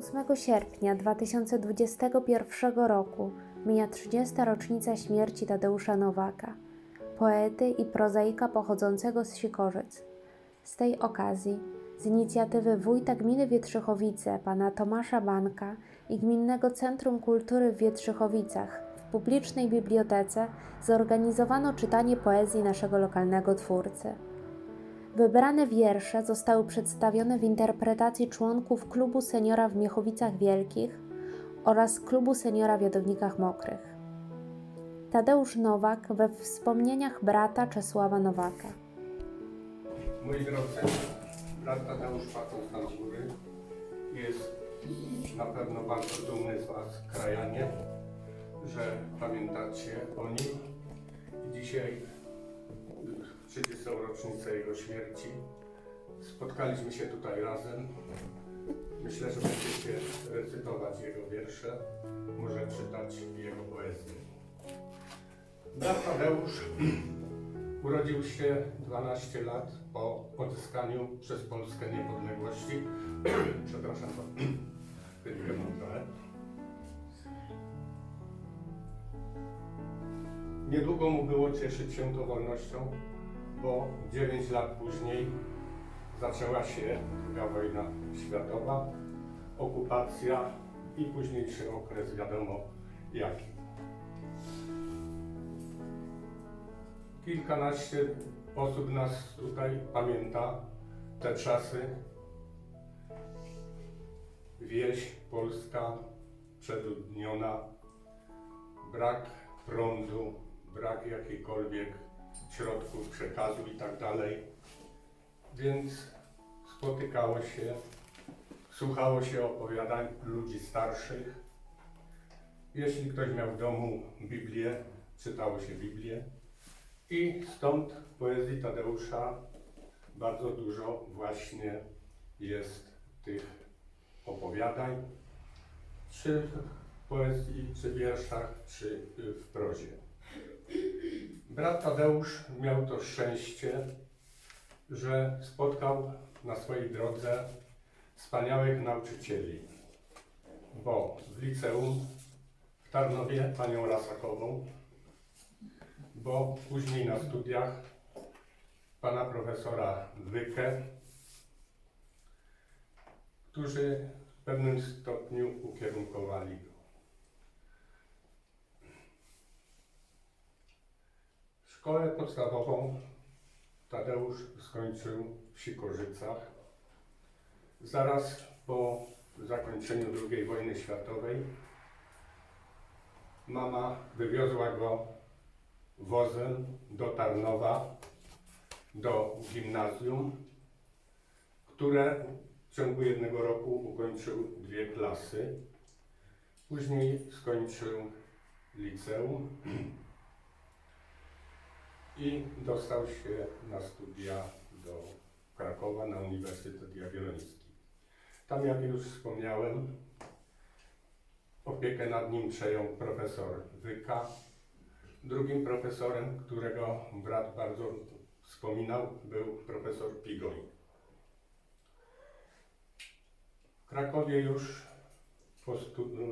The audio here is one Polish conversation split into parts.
8 sierpnia 2021 roku mija 30. rocznica śmierci Tadeusza Nowaka, poety i prozaika pochodzącego z Sikorzyc. Z tej okazji, z inicjatywy wójta gminy Wietrzychowice, pana Tomasza Banka i Gminnego Centrum Kultury w Wietrzychowicach w publicznej bibliotece zorganizowano czytanie poezji naszego lokalnego twórcy. Wybrane wiersze zostały przedstawione w interpretacji członków Klubu Seniora w Miechowicach Wielkich oraz Klubu Seniora w Jadownikach Mokrych. Tadeusz Nowak we wspomnieniach brata Czesława Nowaka. Moi drodzy, brat Tadeusz patrząc na góry jest na pewno bardzo dumny z Was, krajanie, że pamiętacie o nim. Dzisiaj, 30. rocznicę jego śmierci, spotkaliśmy się tutaj razem. Myślę, że będziecie recytować jego wiersze, może czytać jego poezję. Brat Tadeusz Urodził się 12 lat po odzyskaniu przez Polskę niepodległości. Przepraszam, chwilkę mam trochę. Niedługo mu było cieszyć się tą wolnością, bo 9 lat później zaczęła się druga wojna światowa, okupacja i późniejszy okres wiadomo jaki. Kilkanaście osób nas tutaj pamięta te czasy. Wieś polska przeludniona, brak prądu, brak jakichkolwiek środków przekazu i tak dalej. Więc spotykało się, słuchało się opowiadań ludzi starszych. Jeśli ktoś miał w domu Biblię, czytało się Biblię. I stąd poezji Tadeusza bardzo dużo właśnie jest tych opowiadań, czy w poezji, czy wierszach, czy w prozie. Brat Tadeusz miał to szczęście, że spotkał na swojej drodze wspaniałych nauczycieli, bo w liceum w Tarnowie panią Lasakową, bo później na studiach pana profesora Wykę, którzy w pewnym stopniu ukierunkowali go. Szkołę podstawową Tadeusz skończył w Sikorzycach. Zaraz po zakończeniu II wojny światowej mama wywiozła go wozem do Tarnowa, do gimnazjum, które w ciągu jednego roku ukończył dwie klasy. Później skończył liceum i dostał się na studia do Krakowa na Uniwersytet Jagielloński. Tam, jak już wspomniałem, opiekę nad nim przejął profesor Wyka, Drugim profesorem, którego brat bardzo wspominał, był profesor Pigoń. W Krakowie już po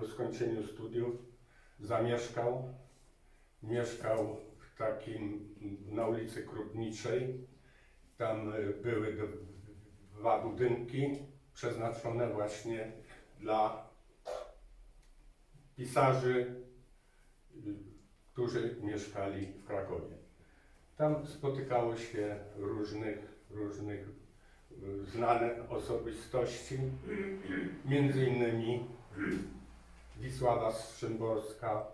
skończeniu studiów zamieszkał. Mieszkał takim na ulicy Krupniczej. Tam y, były dwa budynki przeznaczone właśnie dla pisarzy którzy mieszkali w Krakowie. Tam spotykało się różnych, różnych y, znane osobistości, między innymi Wisława Strzymborska,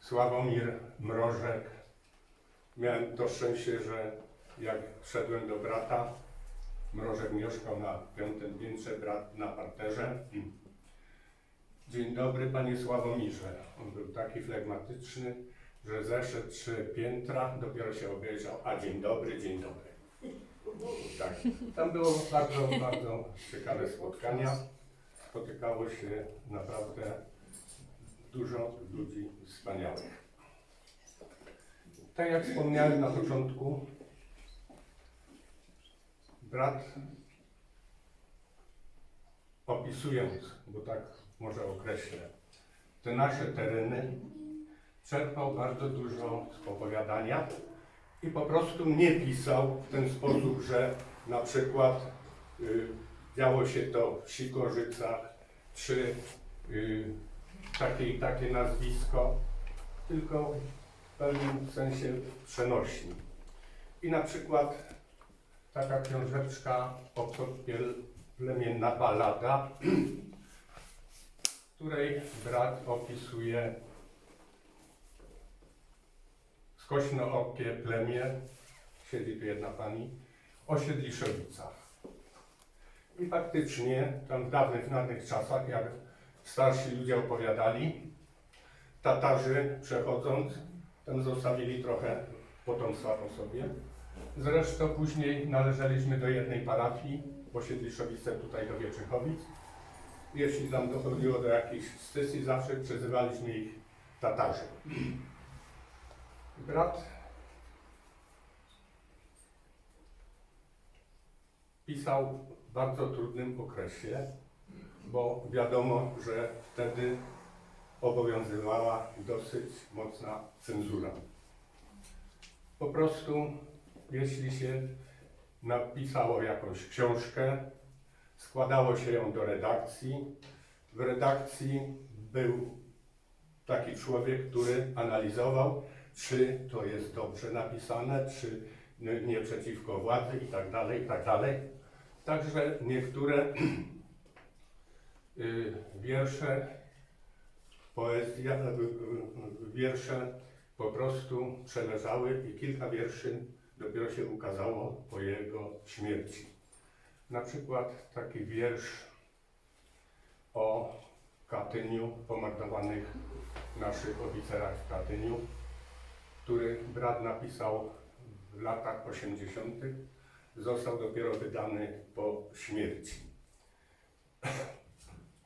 Sławomir Mrożek. Miałem to szczęście, że jak wszedłem do brata, Mrożek mieszkał na piątym piętrze, brat na parterze. Dzień dobry panie Sławomirze. On był taki flegmatyczny, że zeszedł trzy piętra, dopiero się obejrzał, a dzień dobry, dzień dobry. Tak. Tam było bardzo, bardzo ciekawe spotkania. Spotykało się naprawdę dużo ludzi wspaniałych. Tak jak wspomniałem na początku, brat opisując, bo tak może określę, te nasze tereny, czerpał bardzo dużo z opowiadania i po prostu nie pisał w ten sposób, że na przykład y, działo się to w Sikorzycach, czy y, takie i takie nazwisko, tylko w pewnym sensie przenośni. I na przykład taka książeczka Okopiel Plemienna Balada, której brat opisuje skośnookie plemię, siedzi tu jedna pani, o Siedliszowicach. I faktycznie tam w dawnych, dawnych czasach, jak starsi ludzie opowiadali, Tatarzy przechodząc, tam zostawili trochę potomstwa po sobie. Zresztą później należeliśmy do jednej parafii, bo Siedliszowice tutaj do Wieczychowic. Jeśli tam dochodziło do jakichś stysji, zawsze przezywaliśmy ich Tatarzy. Brat pisał w bardzo trudnym okresie, bo wiadomo, że wtedy obowiązywała dosyć mocna cenzura. Po prostu, jeśli się napisało jakąś książkę, składało się ją do redakcji. W redakcji był taki człowiek, który analizował, czy to jest dobrze napisane, czy nie- przeciwko władzy i tak dalej, i tak. Także niektóre wiersze poezja, e, e, wiersze po prostu przeleżały i kilka wierszy dopiero się ukazało po jego śmierci. Na przykład taki wiersz o Katyniu, pomordowanych naszych oficerach w Katyniu, który brat napisał w latach 80. Został dopiero wydany po śmierci.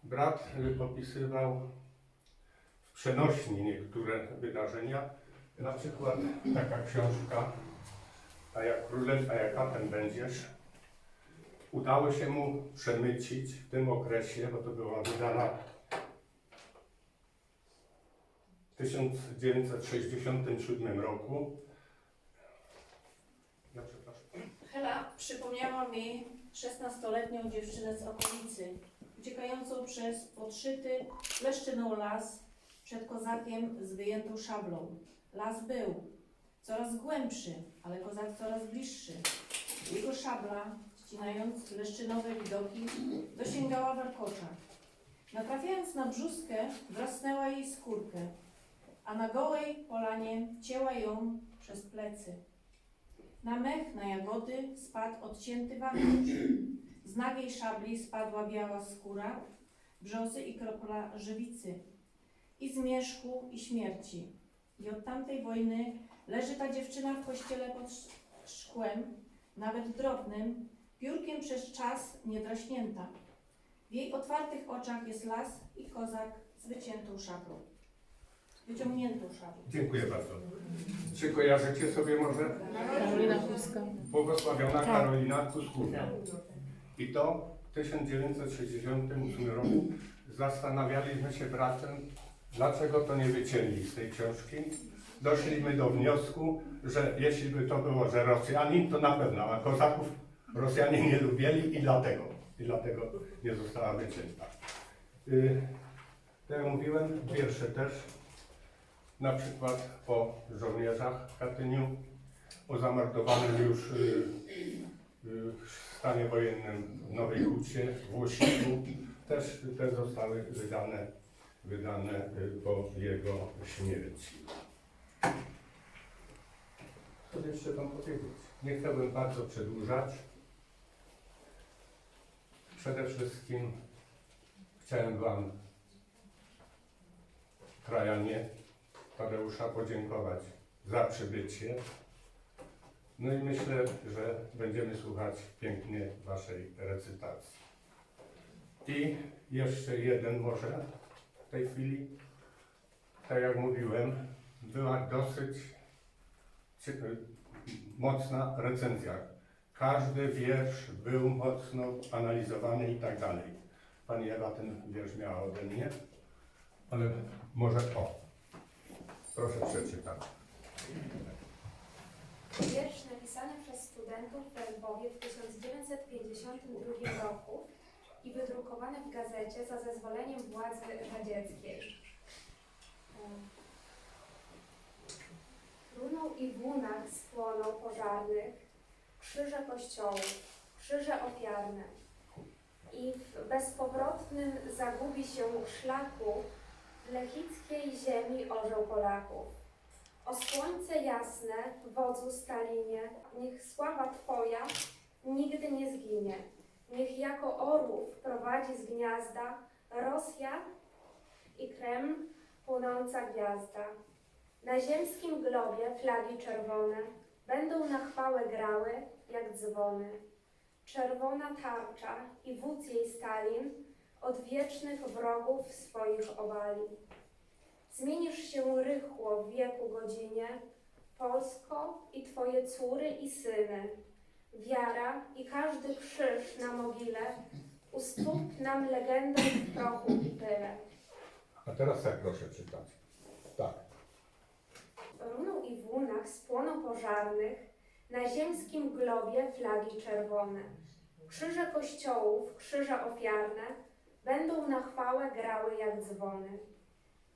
Brat opisywał w przenośni niektóre wydarzenia. Na przykład taka książka, a jak królem, a jak katem będziesz, udało się mu przemycić w tym okresie, bo to była wydana w 1967 roku. Ja. Hela przypomniała mi 16-letnią dziewczynę z okolicy, uciekającą przez podszyty leszczyną las przed kozakiem z wyjętą szablą. Las był coraz głębszy, ale kozak coraz bliższy. Jego szabla, ścinając leszczynowe widoki, dosięgała warkocza. Natrafiając na brzuskę, wrasnęła jej skórkę, a na gołej polanie cięła ją przez plecy. Na mech, na jagody spadł odcięty warkocz. Z nagiej szabli spadła biała skóra, brzozy i kropla żywicy. I zmierzchu, i śmierci. I od tamtej wojny leży ta dziewczyna w kościele pod sz- szkłem, nawet drobnym, piórkiem przez czas niedraśnięta. W jej otwartych oczach jest las i kozak z wyciętą szablą. Wyciągniętą szablą. Dziękuję bardzo. Czy kojarzycie sobie może Karolina Kuska. błogosławiona Karolina Kuskówna? I to w 1968 roku zastanawialiśmy się bratem, dlaczego to nie wycięli z tej książki. Doszliśmy do wniosku, że jeśli by to było, że Rosjanin, to na pewno, a Kozaków Rosjanie nie lubili i dlatego, i dlatego nie została wycięta. Y, tak jak mówiłem, wiersze też, na przykład o żołnierzach w Katyniu, o zamordowanym już y, w stanie wojennym w Nowej Hucie, w Łosiku, też te zostały wydane, wydane y, po jego śmierci. Co jeszcze Wam powiedzieć? Nie chciałbym bardzo przedłużać. Przede wszystkim chciałem Wam, krajanie Tadeusza, podziękować za przybycie. No i myślę, że będziemy słuchać pięknie Waszej recytacji. I jeszcze jeden może w tej chwili. Tak jak mówiłem, była dosyć cie- mocna recenzja. Każdy wiersz był mocno analizowany i tak dalej. pani Ewa ten wiersz miała ode mnie, ale może o. Proszę przeczytać. Wiersz napisany przez studentów w Lwowie w 1952 roku i wydrukowany w gazecie za zezwoleniem władzy radzieckiej. Runął i w łunach spłonął krzyże kościołów, krzyże ofiarne. I w bezpowrotnym zagubi się szlaku w lechickiej ziemi orzeł Polaków. O słońce jasne, wodzu Stalinie, niech sława Twoja nigdy nie zginie. Niech jako orłów prowadzi z gniazda Rosja i Kreml płonąca gwiazda. Na ziemskim globie flagi czerwone będą na chwałę grały jak dzwony. Czerwona tarcza i wódz jej Stalin od wiecznych wrogów swoich obali. Zmienisz się rychło w wieku godzinie, Polsko i Twoje córy i syny. Wiara i każdy krzyż na mogile u stóp nam legendą w prochu i pyle. A teraz tak proszę czytać. Tak. Runął i w łunach spłoną pożarnych, na ziemskim globie flagi czerwone. Krzyże kościołów, krzyże ofiarne, będą na chwałę grały jak dzwony.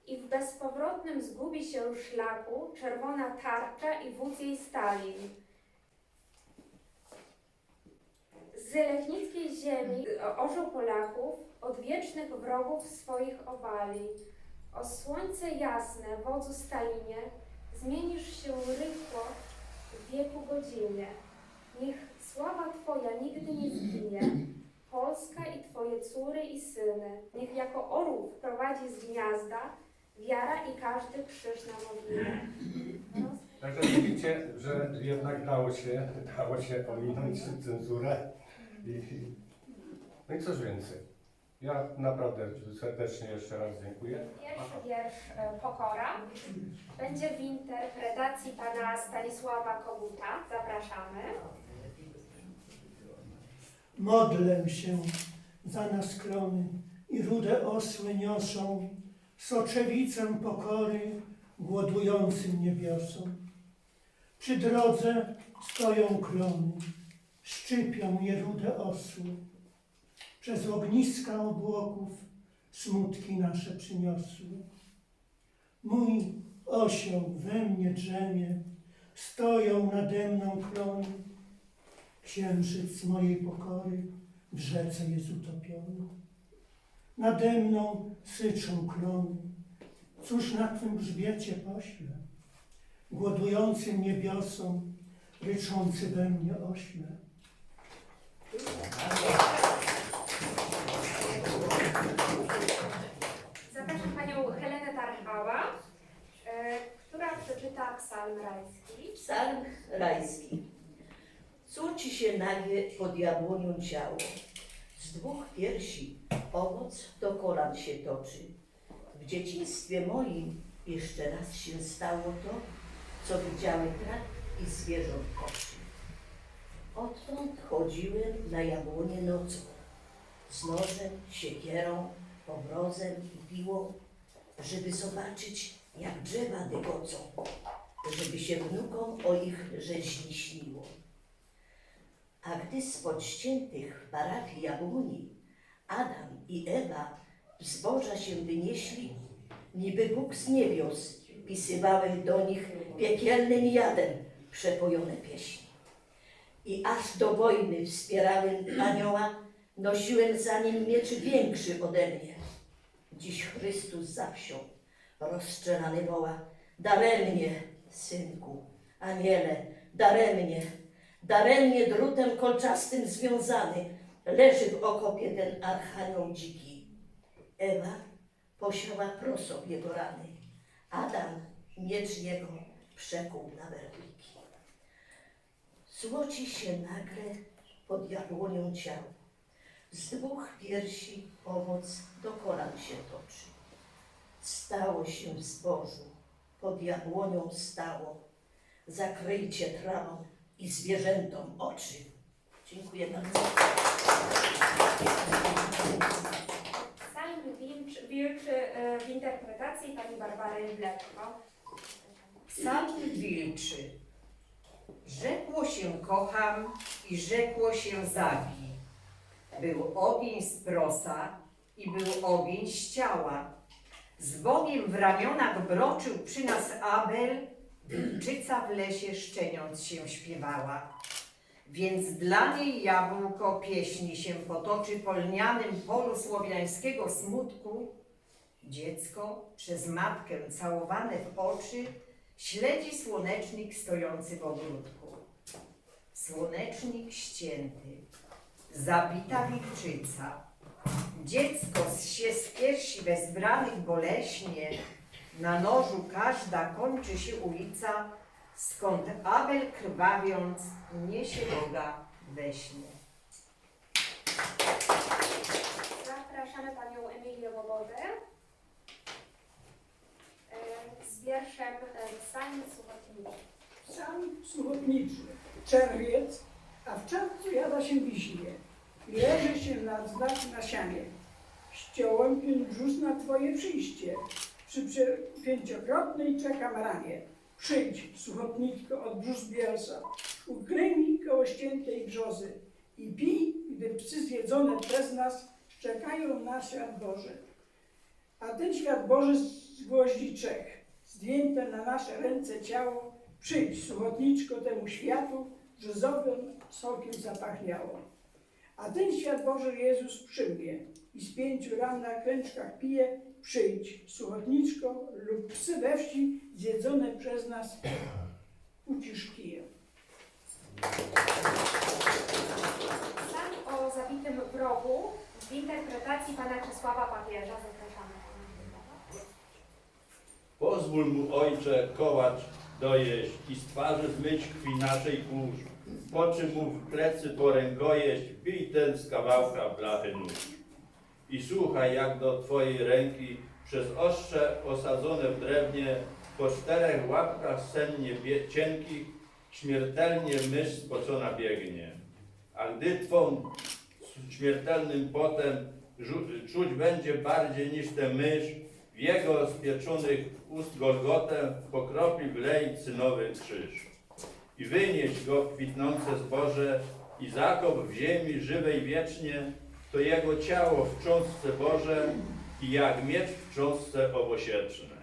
I w bezpowrotnym zgubi się szlaku czerwona tarcza i wódz jej Stalin. Z lechnickiej ziemi orzeł Polaków od wiecznych wrogów swoich obali. O słońce jasne, wodzu Stalinie, zmienisz się rychło w wieku godzinie. Niech sława Twoja nigdy nie zginie, Polska i Twoje córy i syny. Niech jako orłów prowadzi z gniazda wiara i każdy krzyż na mogile. Także widzicie, że jednak dało się, dało się ominąć cenzurę. I, no i coś więcej. Ja naprawdę serdecznie jeszcze raz dziękuję. Pierwszy wiersz e, Pokora będzie w interpretacji pana Stanisława Koguta. Zapraszamy. Modlę się za nas krony i rude osły niosą soczewicę pokory głodującym niebiosom. Przy drodze stoją klony, szczypią je rude osły. Przez ogniska obłoków smutki nasze przyniosły. Mój osioł we mnie drzemie, stoją nade mną klony. Księżyc mojej pokory w rzece jest utopiony. Nade mną syczą klony. Cóż na twym grzbiecie pośle? Głodującym niebiosom, ryczący we mnie ośle. Zapraszam panią Helenę Tarchała, e, która przeczyta psalm rajski. Psalm rajski. Córci się nagie pod jabłonią ciało, z dwóch piersi owoc do kolan się toczy. W dzieciństwie moim jeszcze raz się stało to, co widziały traw i zwierząt oczy. Odtąd chodziłem na jabłonie nocą, z nożem, siekierą, obrozem i piłą, żeby zobaczyć, jak drzewa dygocą, żeby się wnukom o ich rzeźni śniło. A gdy spod ściętych w parafii jabłoni Adam i Ewa w zboża się wynieśli, niby Bóg z niebios pisywałem do nich piekielnym jadem przepojone pieśni. I aż do wojny wspierałem anioła, nosiłem za nim miecz większy ode mnie. Dziś Chrystus za wsią rozstrzelany woła, daremnie, synku, aniele, daremnie, daremnie drutem kolczastym związany, leży w okopie ten archanioł dziki. Ewa posiała prosop jego rany, Adam miecz jego przekuł na werbliki. Złoci się nagle pod jabłonią ciał, z dwóch piersi owoc do kolan się toczy. Stało się w zbożu, pod jabłonią stało. Zakryjcie trawą i zwierzętom oczy. Dziękuję bardzo. Wilczy, e, w interpretacji pani Barbary Wleczko. No. Psalm wilczy. Rzekło się kocham i rzekło się zabij. Był ogień z prosa i był ogień z ciała. Z Bogiem w ramionach broczył przy nas Abel, wilczyca w lesie szczeniąc się śpiewała. Więc dla niej jabłko pieśni się potoczy po lnianym polu słowiańskiego smutku. Dziecko przez matkę całowane w oczy Śledzi słonecznik stojący w ogródku. Słonecznik ścięty, zabita wilczyca. Dziecko się z piersi wezbranych boleśnie, na nożu każda kończy się ulica, skąd Abel krwawiąc niesie Boga we śnie. Zapraszamy panią Emilię Łobodę z wierszem Psalm Suchotniczy. Sam suchotniczy, czerwiec, a w czerwcu jada się wiśnie i leży się na znak na sianie. Ściąłem brzus na Twoje przyjście, przy pięciokrotnej czekam ranie. Przyjdź, suchotniczko od brzus bielsa, mi koło ściętej brzozy i pij, gdy psy zjedzone przez nas czekają na świat Boży. A ten świat Boży z gwoździ trzech, zdjęte na nasze ręce ciało, Przyjdź, suchotniczko, temu światu, brzozowym sokiem zapachniało. A ten świat Boży Jezus przy mnie i z pięciu ran na klęczkach pije. Przyjdź, suchotniczko, lub psy we wsi zjedzone przez nas ucisz kije. Psalm o zabitym wrogu w interpretacji pana Czesława Papieża. Zapraszamy. Pozwól mu, ojcze, kołacz dojeść i z twarzy zmyć krwi naszej kurz. Po czym mu w plecy poręgojeść, bij ten z kawałka blachy nóż. I słuchaj, jak do twojej ręki przez ostrze osadzone w drewnie, po czterech łapkach sennie cienkich, śmiertelnie mysz spocona biegnie. A gdy twą śmiertelnym potem czuć będzie bardziej niż tę mysz, w jego spieczonych ust Golgotę pokropi wlej cynowy krzyż. I wynieś go kwitnące zboże i zakop w ziemi żywej wiecznie, to jego ciało w cząstce Boże i jak miecz w cząstce owosieczne.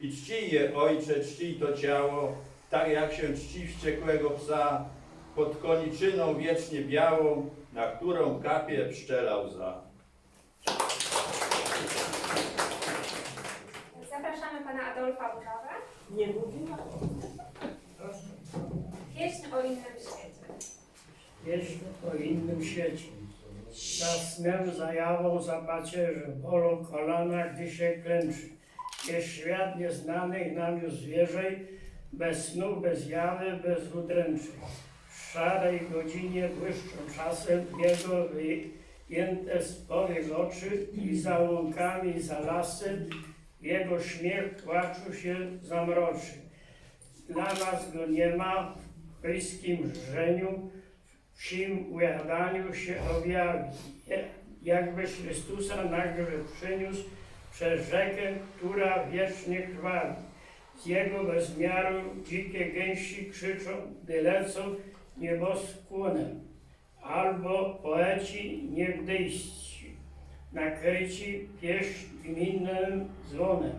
I czcij je, Ojcze, czcij to ciało, tak jak się czci wściekłego psa, pod koniczyną wiecznie białą, na którą kapie pszczela łza. Zapraszamy pana Adolfa Burzawę. Nie mówiła? Pieśń o innym świecie. Pieśń o innym świecie. Za snem zajawą, za pacierzem, bolą kolana, gdy się klęczy. Jest świat nieznanych nam już zwierzej, bez snu, bez jawy, bez udręczy. W szarej godzinie błyszczą czasem jego wyjęte z powiek oczy i za łąkami, za lasem jego śmiech płaczu się zamroczy. Dla nas go nie ma w bliskim żeniu, wsim ujadaniu się objawi, jakbyś Chrystusa nagle przyniósł przez rzekę, która wiecznie krwawi. Z jego bezmiaru dzikie gęsi krzyczą, gdy lecą nieboskłonem, albo poeci niegdyjści, nakryci pieśń gminnym dzwonem.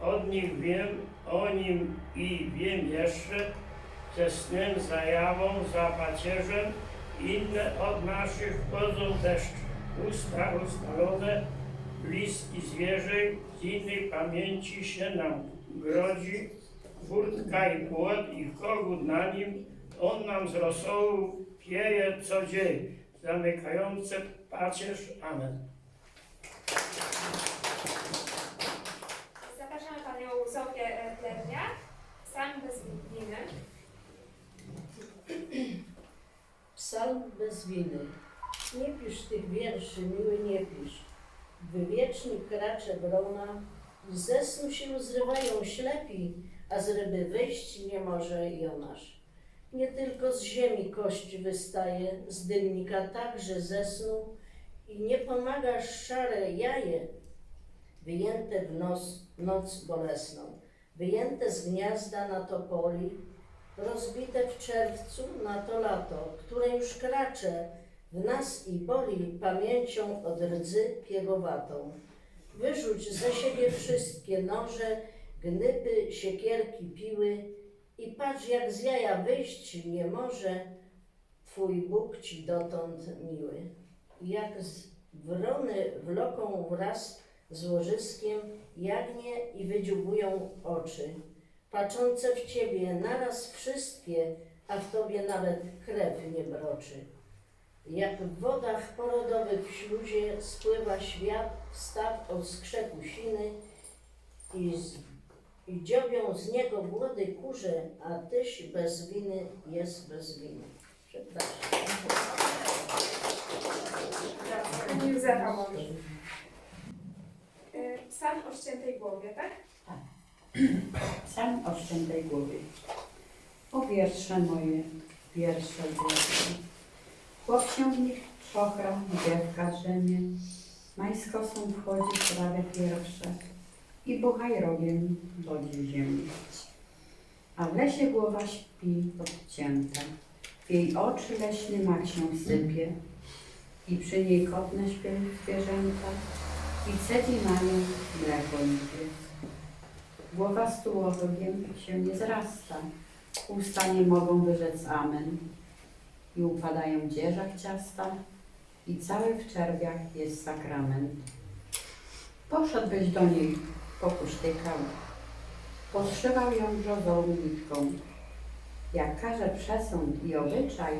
Od nich wiem, o nim i wiem jeszcze, ze snem, zajawą, za pacierzem, inne od naszych chodzą deszcze. Usta ustalone, bliski zwierzę, z innej pamięci się nam grodzi, furtka i płot i kogut na nim, on nam z rosołu pieje co dzień, zamykające pacierz. Amen. Zapraszamy panią Zofię Plerniak. Psalm bez winy. Psalm bez winy. Nie pisz tych wierszy, miły, nie pisz. Wywieczni kracze wrona, ze snu się zrywają ślepi, a z ryby wyjść nie może Jonasz. Nie tylko z ziemi kość wystaje, z dymnika także ze snu i nie pomaga szare jaje. wyjęte w nos, noc bolesną, wyjęte z gniazda na topoli, rozbite w czerwcu na to lato, które już kracze w nas i boli pamięcią od rdzy piegowatą. Wyrzuć ze siebie wszystkie noże, gnyby, siekierki, piły i patrz, jak z jaja wyjść nie może Twój Bóg ci dotąd miły. Jak z wrony wloką wraz z łożyskiem jagnie i wydziubują oczy, patrzące w Ciebie naraz wszystkie, a w Tobie nawet krew nie broczy. Jak w wodach porodowych w śluzie spływa świat, staw od skrzeku siny i, z, i dziobią z niego młody kurze, a Tyś bez winy jest bez winy. Przepraszam. Y, Psalm o ściętej głowie, tak? Psalm o świętej głowie. O wiersze moje, wiersze wiersze. Nich czochra, dziewka drzemie. Majskosą wchodzi w prawe pierwsze i buchaj rogiem bodzi ziemi. A w lesie głowa śpi odcięta. W jej oczy leśny mak się sypie i przy niej kotne śpią zwierzęta i cedzi na nią mleko lipiec. Głowa z tułowiem się nie zrasta, usta nie mogą wyrzec amen. I upadają dzieżak ciasta. I cały w czerwiach jest sakrament. Poszedłbyś do niej, pokuśtykał, poszywał ją brzozą nitką, jak każe przesąd i obyczaj,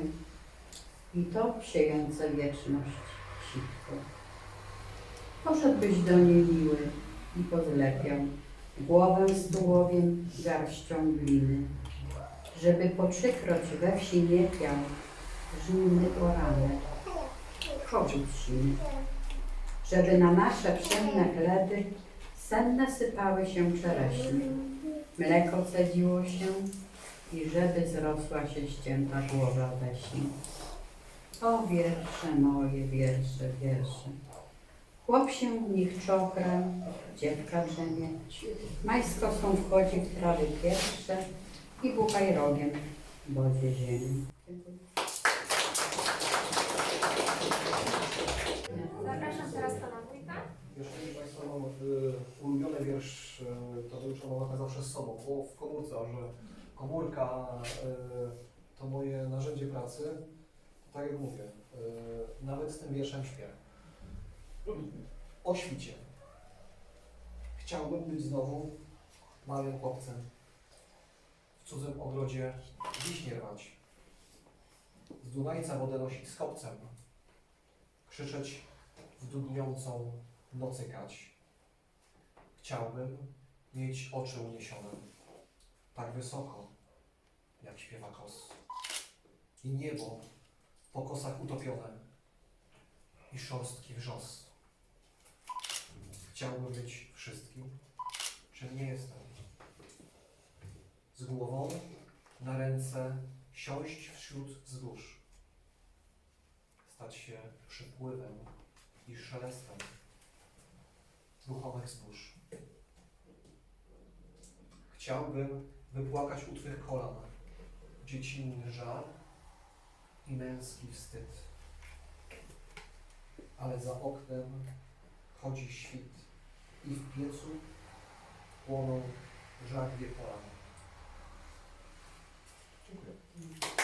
i to siejące wieczność sitko. Poszedłbyś do niej miły i pozlepiał, głowę z tułowiem garścią gliny, żeby po trzykroć we wsi nie piał żniwny poranek, kogut siny, żeby na nasze pszenne chleby senne sypały się czereśnie, mleko cedziło się i żeby zrosła się ścięta głowa we śnie. O wiersze moje, wiersze, wiersze. Chłop się w nich czochra, dziewka drzemie, majskosą wchodzi w trawy pierwsze i buchaj rogiem bodzie ziemi. Zapraszam teraz pana wójta. Jeżeli Państwo mam y, ulubiony wiersz Tadeusza Nowaka zawsze z sobą, bo w komórce, że komórka y, to moje narzędzie pracy, to tak jak mówię, y, nawet z tym wierszem śpię. O świcie. Chciałbym być znowu małym chłopcem, w cudzym ogrodzie wiśnie rwać, z Dunajca wodę nosić z kopcem, krzyczeć w dudniącą nocykać. Chciałbym mieć oczy uniesione, tak wysoko, jak śpiewa kos. I niebo po kosach utopione i szorstki wrzos. Chciałbym być wszystkim, czym nie jestem. Z głową na ręce siąść wśród wzgórz. Stać się przypływem i szelestem ruchomych zbóż. Chciałbym wypłakać u Twych kolan dziecinny żal i męski wstyd. Ale za oknem chodzi świt e penso piecu já żagwie polan. Dziękuję.